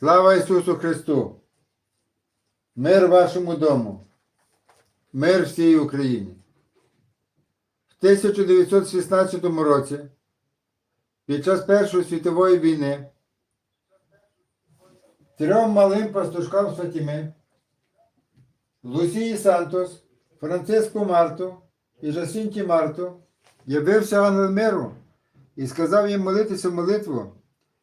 Слава Ісусу Христу! Мир вашому дому, мир всій Україні. В 1916 році, під час Першої світової війни, трьом малим пастушкам Фатіми, Лусії Сантос, Франциску Марту і Жасінті Марту явився ангел миру і сказав їм молитися молитву,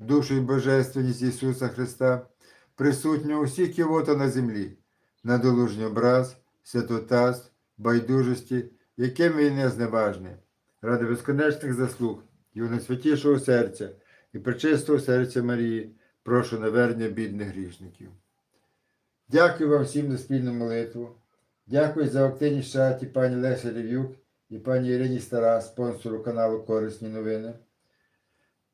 душу і божественність Ісуса Христа, присутнього усіх ківота на землі, на долужній образ, святотаз, байдужості, яким він не зневажний, ради безконечних заслуг, Його найсвятішого серця і пречистого серця Марії, прошу навернення бідних грішників. Дякую вам всім за спільну молитву. Дякую за активність в чаті пані Лесі Рев'юк і пані Ірині Стара, спонсору каналу Корисні новини.